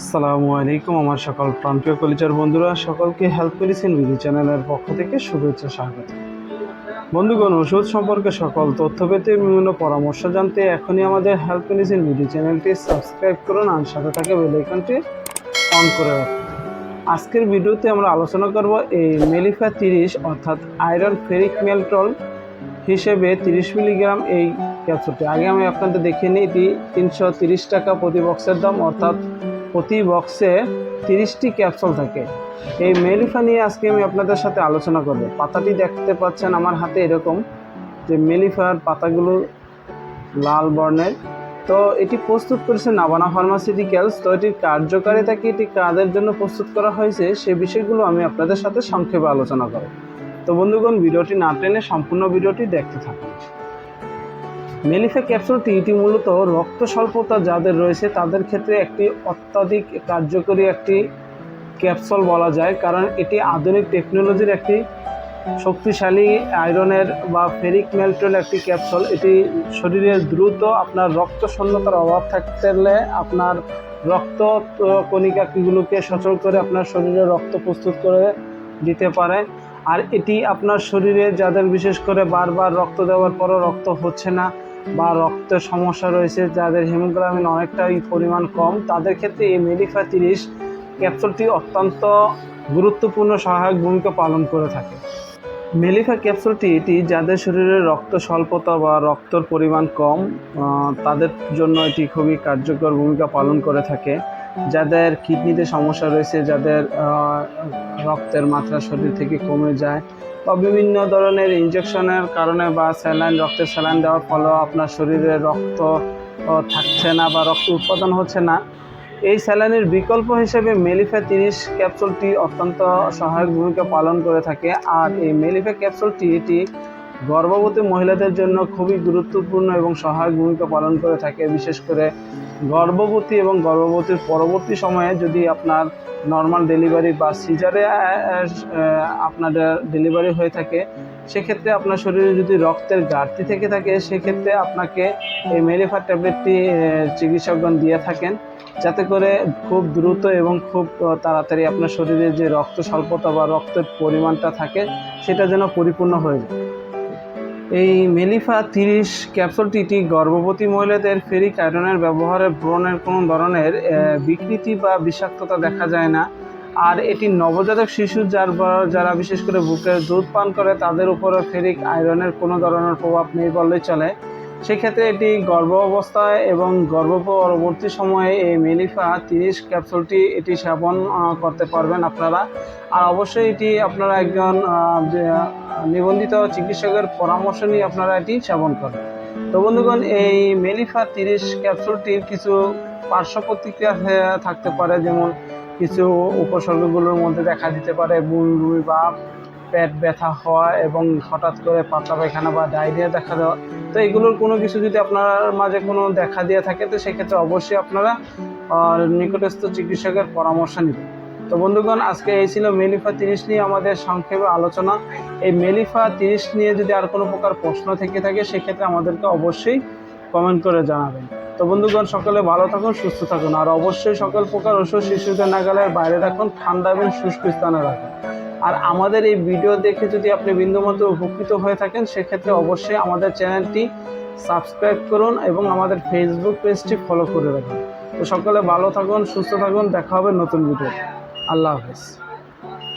আসসালামু আলাইকুম আমার সকল প্রান্তীয় কলিচার বন্ধুরা, সকলকে হেল্প মেডিসিন বিডি চ্যানেলের পক্ষ থেকে শুভেচ্ছা স্বাগত। বন্ধুগণ, ওষুধ সম্পর্কে সকল তথ্য পেতে বিভিন্ন পরামর্শ জানতে এখনই আমাদের হেল্প মেডিসিন বিডি চ্যানেলটি সাবস্ক্রাইব করুন আর সাথে থাকে বেল আইকনটি অন করে রাখুন। আজকের ভিডিওতে আমরা আলোচনা করব এই মেলিফা তিরিশ, অর্থাৎ আয়রন ফেরিক মেলট্রল হিসেবে তিরিশ মিলিগ্রাম এই ক্যাপসুলটি আগে আমি আপনাদের দেখিয়ে নিই এটি তিনশো টাকা প্রতি বক্সের দাম, অর্থাৎ প্রতি বক্সে তিরিশটি ক্যাপসুল থাকে। এই মেলিফা নিয়ে আজকে আমি আপনাদের সাথে আলোচনা করব। পাতাটি দেখতে পাচ্ছেন আমার হাতে এরকম যে মেলিফার পাতাগুলো লাল বর্ণের। তো এটি প্রস্তুত করেছে নাবানা ফার্মাসিউটিক্যালস তো এটির কার্যকারিতা কি, এটি কাদের জন্য প্রস্তুত করা হয়েছে, সে বিষয়গুলো আমি আপনাদের সাথে সংক্ষেপে আলোচনা করব। তো বন্ধুগণ, ভিডিওটি না টেনে সম্পূর্ণ ভিডিওটি দেখতে থাকুন। মেলিফা ক্যাপসুলটি এটি মূলত রক্ত স্বল্পতা যাদের রয়েছে, তাদের ক্ষেত্রে একটি অত্যাধিক কার্যকরী একটি ক্যাপসুল বলা যায়, কারণ এটি আধুনিক টেকনোলজির একটি শক্তিশালী আয়রনের বা ফেরিক মেল্টল একটি ক্যাপসুল। এটি শরীরের দ্রুত আপনার রক্ত শূন্যতার অভাব থাকলে আপনার রক্ত কণিকাগুলোকে সচল করে আপনার শরীরে রক্ত প্রস্তুত করে দিতে পারে। আর এটি আপনার শরীরে যাদের বিশেষ করে বারবার রক্ত দেওয়ার পরও রক্ত হচ্ছে না বা রক্তের সমস্যা রয়েছে, যাদের হিমোগ্লোবিন অনেকটাই পরিমাণ কম, তাদের ক্ষেত্রে এই মেডিফা তিরিশ ক্যাপসুলটি অত্যন্ত গুরুত্বপূর্ণ সহায়ক ভূমিকা পালন করে থাকে। মেলিফা ক্যাপসুলটি এটি যাদের শরীরে রক্ত স্বল্পতা বা রক্তর পরিমাণ কম তাদের জন্য এটি খুবই কার্যকর ভূমিকা পালন করে থাকে। যাদের কিডনিতে সমস্যা রয়েছে, যাদের রক্তের মাত্রা শরীর থেকে কমে যায় বা বিভিন্ন ধরনের ইনজেকশনের কারণে বা স্যালাইন রক্তের স্যালাইন দেওয়ার ফলেও আপনার শরীরে রক্ত থাকছে না বা রক্ত উৎপাদন হচ্ছে না। এই স্যালাইনের বিকল্প হিসেবে মেলিফা তিরিশ ক্যাপসুলটি অত্যন্ত সহায়ক ভূমিকা পালন করে থাকে। আর এই মেলিফা ক্যাপসুলটি এটি গর্ভবতী মহিলাদের জন্য খুবই গুরুত্বপূর্ণ এবং সহায়ক ভূমিকা পালন করে থাকে। বিশেষ করে গর্ভবতী এবং গর্ভবতীর পরবর্তী সময়ে যদি আপনার নর্মাল ডেলিভারি বা সিজারে আপনার ডেলিভারি হয়ে থাকে, সেক্ষেত্রে আপনার শরীরে যদি রক্তের ঘাটতি থেকে থাকে, সেক্ষেত্রে আপনাকে এই মেলিফার ট্যাবলেটটি চিকিৎসকগণ দিয়ে থাকেন। যাতে করে খুব দ্রুত এবং খুব তাড়াতাড়ি আপনার শরীরে যে রক্ত স্বল্পতা বা রক্তের পরিমাণটা থাকে, সেটা যেন পরিপূর্ণ হয়ে যায়। এই মেলিফা তিরিশ ক্যাপসুলটি এটি গর্ভবতী মহিলাদের ফেরিক আয়রনের ব্যবহারে ব্রণের কোনো ধরনের বিকৃতি বা বিষাক্ততা দেখা যায় না। আর এটি নবজাতক শিশু যার যারা বিশেষ করে বুকের দুধ পান করে, তাদের উপরে ফেরিক আয়রনের কোনো ধরনের প্রভাব নেই বললেই চলে। সেক্ষেত্রে এটি গর্ভ অবস্থায় এবং গর্ভ পরবর্তী সময়ে এই মেলিফা তিরিশ ক্যাপসুলটি এটি সেবন করতে পারবেন আপনারা। আর অবশ্যই এটি আপনারা একজন নিবন্ধিত চিকিৎসকের পরামর্শ নিয়ে আপনারা এটি সেবন করেন। তো বন্ধুগণ, এই মেলিফা তিরিশ ক্যাপসুলটির কিছু পার্শ্ব প্রতিক্রিয়া থাকতে পারে, যেমন কিছু উপসর্গগুলোর মধ্যে দেখা দিতে পারে বুলবুল বা পেট ব্যথা হওয়া এবং হঠাৎ করে পাতলা পায়খানা বা ডায়রিয়া দেখা দেওয়া। তো এগুলোর কোনো কিছু যদি আপনার মাঝে কোনো দেখা দিয়ে থাকে, তো সেক্ষেত্রে অবশ্যই আপনারা নিকটস্থ চিকিৎসকের পরামর্শ নেবেন। তো বন্ধুগণ, আজকে এই ছিল মেলিফা তিরিশ নিয়ে আমাদের সংক্ষেপে আলোচনা। এই মেলিফা তিরিশ নিয়ে যদি আর কোনো প্রকার প্রশ্ন থেকে থাকে, সেক্ষেত্রে আমাদেরকে অবশ্যই কমেন্ট করে জানাবেন। তো বন্ধুগণ, সকলে ভালো থাকুন, সুস্থ থাকুন। আর অবশ্যই সকল প্রকার ওষুধ শিশুদের নাগালের বাইরে রাখুন ঠান্ডা এবং শুষ্ক স্থানে রাখুন। আর আমাদের এই ভিডিও দেখে যদি আপনি বিন্দুমাত্র উপকৃত হয়ে থাকেন, সেক্ষেত্রে অবশ্যই আমাদের চ্যানেলটি সাবস্ক্রাইব করুন এবং আমাদের ফেসবুক পেজটি ফলো করে রাখুন। তো সকলে ভালো থাকুন, সুস্থ থাকুন, দেখা হবে নতুন ভিডিও আল্লাহ হাফেজ